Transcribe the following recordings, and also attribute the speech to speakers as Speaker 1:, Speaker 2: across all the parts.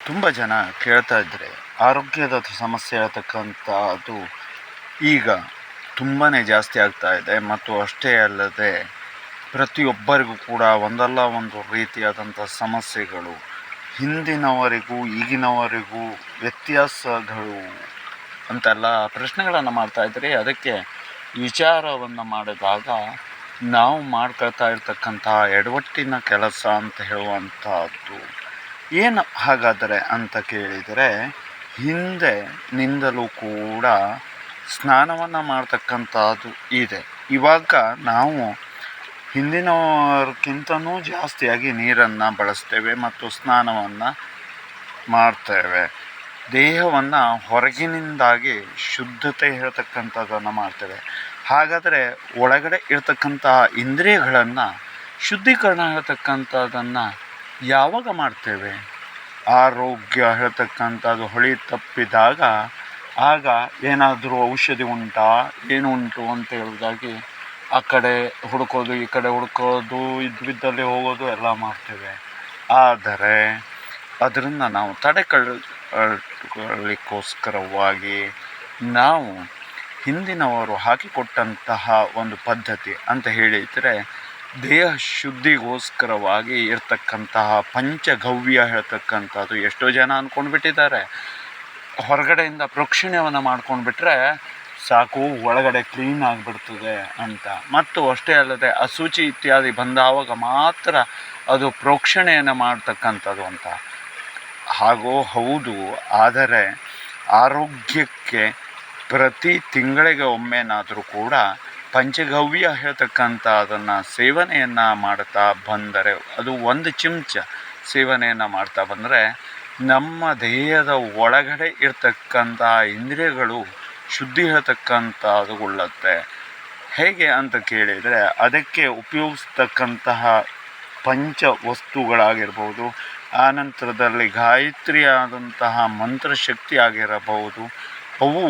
Speaker 1: ತುಂಬ ಜನ ಕೇಳ್ತಾ ಇದ್ದರೆ ಆರೋಗ್ಯದ ಸಮಸ್ಯೆ ಇರತಕ್ಕಂಥದ್ದು ಈಗ ತುಂಬಾ ಜಾಸ್ತಿ ಆಗ್ತಾ ಇದೆ. ಮತ್ತು ಅಷ್ಟೇ ಅಲ್ಲದೆ ಪ್ರತಿಯೊಬ್ಬರಿಗೂ ಕೂಡ ಒಂದಲ್ಲ ಒಂದು ರೀತಿಯಾದಂಥ ಸಮಸ್ಯೆಗಳು ಹಿಂದಿನವರಿಗೂ, ಈಗಿನವರಿಗೂ ವ್ಯತ್ಯಾಸಗಳು ಅಂತೆಲ್ಲ ಪ್ರಶ್ನೆಗಳನ್ನು ಮಾಡ್ತಾ ಇದ್ದರೆ ಅದಕ್ಕೆ ವಿಚಾರವನ್ನು ಮಾಡಿದಾಗ ನಾವು ಮಾಡ್ಕೊಳ್ತಾ ಇರ್ತಕ್ಕಂತಹ ಎಡವಟ್ಟಿನ ಕೆಲಸ ಅಂತ ಹೇಳುವಂಥದ್ದು ಏನು ಹಾಗಾದರೆ ಅಂತ ಕೇಳಿದರೆ, ಹಿಂದೆ ನಿಂದಲೂ ಕೂಡ ಸ್ನಾನವನ್ನು ಮಾಡ್ತಕ್ಕಂಥದ್ದು ಇದೆ. ಇವಾಗ ನಾವು ಹಿಂದಿನವ್ರಿಗಿಂತನೂ ಜಾಸ್ತಿಯಾಗಿ ನೀರನ್ನು ಬಳಸ್ತೇವೆ ಮತ್ತು ಸ್ನಾನವನ್ನು ಮಾಡ್ತೇವೆ. ದೇಹವನ್ನು ಹೊರಗಿನಿಂದಾಗಿ ಶುದ್ಧತೆ ಇರತಕ್ಕಂಥದ್ದನ್ನು ಮಾಡ್ತೇವೆ. ಹಾಗಾದರೆ ಒಳಗಡೆ ಇರತಕ್ಕಂತಹ ಇಂದ್ರಿಯಗಳನ್ನು ಶುದ್ಧೀಕರಣ ಹೇಳ್ತಕ್ಕಂಥದ್ದನ್ನು ಯಾವಾಗ ಮಾಡ್ತೇವೆ? ಆರೋಗ್ಯ ಹೇಳ್ತಕ್ಕಂಥದ್ದು ಹೊಳಿ ತಪ್ಪಿದಾಗ ಆಗ ಏನಾದರೂ ಔಷಧಿ ಉಂಟಾ? ಏನು ಉಂಟು ಅಂತ ಹೇಳೋದಾಗಿ ಆ ಕಡೆ ಹುಡುಕೋದು, ಈ ಕಡೆ ಹುಡುಕೋದು ಇದ್ದಿದ್ದಲ್ಲಿ ಹೋಗೋದು ಎಲ್ಲ ಮಾಡ್ತೇವೆ. ಆದರೆ ಅದರಿಂದ ನಾವು ತಡೆಕೊಳ್ಳಿಕ್ಕೋಸ್ಕರವಾಗಿ ನಾವು ಹಿಂದಿನವರು ಹಾಕಿಕೊಟ್ಟಂತಹ ಒಂದು ಪದ್ಧತಿ ಅಂತ ಹೇಳಿದರೆ ದೇಹ ಶುದ್ಧಿಗೋಸ್ಕರವಾಗಿ ಇರ್ತಕ್ಕಂತಹ ಪಂಚಗವ್ಯ ಹೇಳ್ತಕ್ಕಂಥದ್ದು ಎಷ್ಟೋ ಜನ ಅಂದ್ಕೊಂಡ್ಬಿಟ್ಟಿದ್ದಾರೆ ಹೊರಗಡೆಯಿಂದ ಪ್ರೋಕ್ಷಣೆಯನ್ನು ಮಾಡ್ಕೊಂಡು ಬಿಟ್ಟರೆ ಸಾಕು, ಒಳಗಡೆ ಕ್ಲೀನ್ ಆಗಿಬಿಡ್ತದೆ ಅಂತ. ಮತ್ತು ಅಷ್ಟೇ ಅಲ್ಲದೆ ಅಶುಚಿ ಇತ್ಯಾದಿ ಬಂದಾವಾಗ ಮಾತ್ರ ಅದು ಪ್ರೋಕ್ಷಣೆಯನ್ನು ಮಾಡ್ತಕ್ಕಂಥದ್ದು ಅಂತ. ಹಾಗೂ ಹೌದು, ಆದರೆ ಆರೋಗ್ಯಕ್ಕೆ ಪ್ರತಿ ತಿಂಗಳಿಗೆ ಒಮ್ಮೆನಾದರೂ ಕೂಡ ಪಂಚಗವ್ಯ ಹೇಳ್ತಕ್ಕಂಥ ಅದನ್ನು ಸೇವನೆಯನ್ನು ಮಾಡ್ತಾ ಬಂದರೆ, ಅದು ಒಂದು ಚಿಮಚ ಸೇವನೆಯನ್ನು ಮಾಡ್ತಾ ಬಂದರೆ, ನಮ್ಮ ದೇಹದ ಒಳಗಡೆ ಇರ್ತಕ್ಕಂಥ ಇಂದ್ರಿಯಗಳು ಶುದ್ಧಿ ಹೇಳ್ತಕ್ಕಂಥದುಗೊಳ್ಳುತ್ತೆ ಹೇಗೆ ಅಂತ ಕೇಳಿದರೆ, ಅದಕ್ಕೆ ಉಪಯೋಗಿಸ್ತಕ್ಕಂತಹ ಪಂಚ ವಸ್ತುಗಳಾಗಿರ್ಬೋದು ಆನಂತರದಲ್ಲಿ ಗಾಯತ್ರಿಯಾದಂತಹ ಮಂತ್ರಶಕ್ತಿ ಆಗಿರಬಹುದು, ಅವು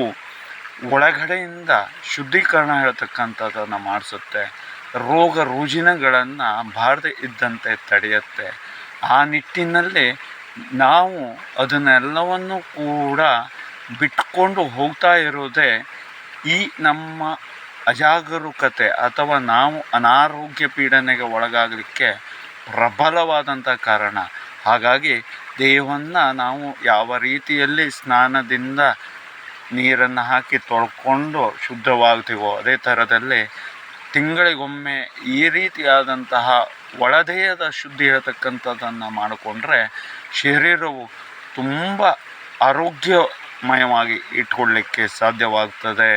Speaker 1: ಒಳಗಡೆಯಿಂದ ಶುದ್ಧೀಕರಣ ಹೇಳ್ತಕ್ಕಂಥದ್ದನ್ನು ಮಾಡಿಸುತ್ತೆ. ರೋಗ ರುಜಿನಗಳನ್ನು ಬಾರದೆ ಇದ್ದಂತೆ ತಡೆಯುತ್ತೆ. ಆ ನಿಟ್ಟಿನಲ್ಲಿ ನಾವು ಅದನ್ನೆಲ್ಲವನ್ನು ಕೂಡ ಬಿಟ್ಕೊಂಡು ಹೋಗ್ತಾ ಇರೋದೇ ಈ ನಮ್ಮ ಅಜಾಗರೂಕತೆ ಅಥವಾ ನಾವು ಅನಾರೋಗ್ಯ ಪೀಡನೆಗೆ ಒಳಗಾಗಲಿಕ್ಕೆ ಪ್ರಬಲವಾದಂಥ ಕಾರಣ. ಹಾಗಾಗಿ ದೇಹವನ್ನು ನಾವು ಯಾವ ರೀತಿಯಲ್ಲಿ ಸ್ನಾನದಿಂದ ನೀರನ್ನು ಹಾಕಿ ತೊಳ್ಕೊಂಡು ಶುದ್ಧವಾಗ್ತೀವೋ ಅದೇ ಥರದಲ್ಲಿ ತಿಂಗಳಿಗೊಮ್ಮೆ ಈ ರೀತಿಯಾದಂತಹ ಒಳದೇಹದ ಶುದ್ಧಿ ಹೇಳ್ತಕ್ಕಂಥದ್ದನ್ನು ಮಾಡಿಕೊಂಡ್ರೆ ಶರೀರವು ತುಂಬ ಆರೋಗ್ಯಮಯವಾಗಿ ಇಟ್ಕೊಳ್ಳಿಕ್ಕೆ ಸಾಧ್ಯವಾಗ್ತದೆ.